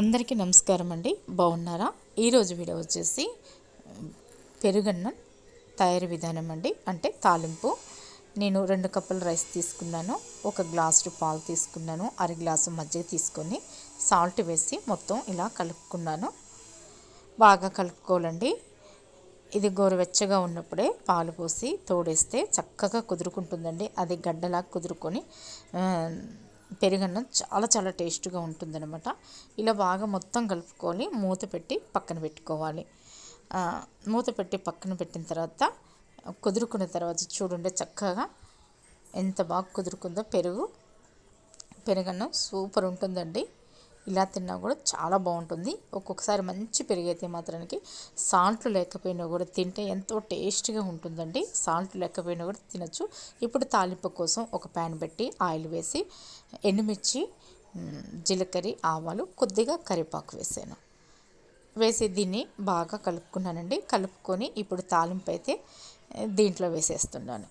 అందరికీ నమస్కారం అండి. బాగున్నారా? ఈరోజు వీడియో వచ్చేసి పెరుగన్నం తయారీ విధానం అండి. అంటే తాలింపు. నేను రెండు కప్పుల రైస్ తీసుకున్నాను. ఒక గ్లాసు పాలు తీసుకున్నాను. అర గ్లాసు మజ్జిగ తీసుకొని సాల్ట్ వేసి మొత్తం ఇలా కలుపుకున్నాను. బాగా కలుపుకోవాలండి. ఇది గోరువెచ్చగా ఉన్నప్పుడే పాలు పోసి తోడేస్తే చక్కగా కుదురుకుంటుందండి. అది గడ్డలా కుదురుకొని పెరుగన్నం చాలా చాలా టేస్ట్గా ఉంటుందన్నమాట. ఇలా బాగా మొత్తం కలుపుకొని మూత పెట్టి పక్కన పెట్టుకోవాలి. మూత పెట్టి పక్కన పెట్టిన తర్వాత కుదురుకున్న తర్వాత చూడండి చక్కగా ఎంత బాగా కుదురుకుందో పెరుగు పెరుగన్నం సూపర్ ఉంటుందండి. ఇలా తిన్నా కూడా చాలా బాగుంటుంది. ఒక్కొక్కసారి మంచి పెరిగైతే మాత్రానికి సాల్ట్లు లేకపోయినా కూడా తింటే ఎంతో టేస్ట్గా ఉంటుందండి. సాల్ట్ లేకపోయినా కూడా తినచ్చు. ఇప్పుడు తాలింపు కోసం ఒక ప్యాన్ పెట్టి ఆయిల్ వేసి ఎండుమిర్చి జీలకర్ర ఆవాలు కొద్దిగా కరివేపాకు వేసాను. వేసి దీన్ని బాగా కలుపుకున్నానండి. కలుపుకొని ఇప్పుడు తాలింపు అయితే దీంట్లో వేసేస్తున్నాను.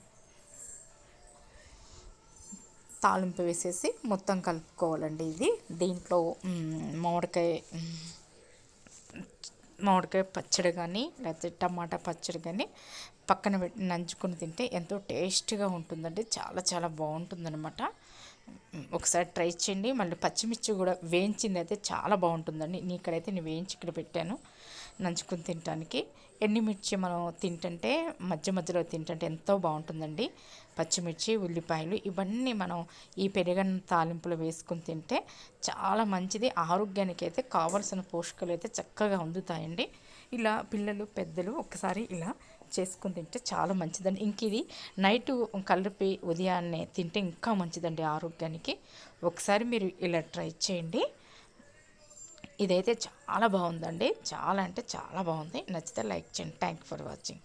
తాలింపు వేసేసి మొత్తం కలుపుకోవాలండి ఇది. దీంట్లో మామిడికాయ మామిడికాయ పచ్చడి కానీ లేకపోతే టమాటా పచ్చడి కానీ పక్కన పెట్టి నంచుకొని తింటే ఎంతో టేస్ట్గా ఉంటుందండి. చాలా చాలా బాగుంటుందన్నమాట. ఒకసారి ట్రై చేయండి. మళ్ళీ పచ్చిమిర్చి కూడా వేయించింది అయితే చాలా బాగుంటుందండి. నీ ఇక్కడైతే నేను వేయించి ఇక్కడ పెట్టాను నంచుకుని తినటానికి. ఎండుమిర్చి మనం తింటుంటే మధ్య మధ్యలో తింటుంటే ఎంతో బాగుంటుందండి. పచ్చిమిర్చి ఉల్లిపాయలు ఇవన్నీ మనం ఈ పెరుగన్న తాలింపులు వేసుకుని తింటే చాలా మంచిది. ఆరోగ్యానికి అయితే కావలసిన పోషకాలు అయితే చక్కగా అందుతాయండి. ఇలా పిల్లలు పెద్దలు ఒకసారి ఇలా చేసుకుని తింటే చాలా మంచిదండి. ఇంక ఇది నైట్ కలిపి ఉదయాన్నే తింటే ఇంకా మంచిదండి ఆరోగ్యానికి. ఒకసారి మీరు ఇలా ట్రై చేయండి. ఇదైతే చాలా బాగుందండి. చాలా అంటే చాలా బాగుంది. నచ్చితే లైక్ చేయండి. Thank for watching.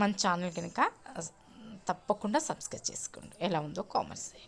మన ఛానల్ కనుక తప్పకుండా సబ్స్క్రైబ్ చేసుకోండి. ఎలా ఉందో కామెంట్స్ చేయండి.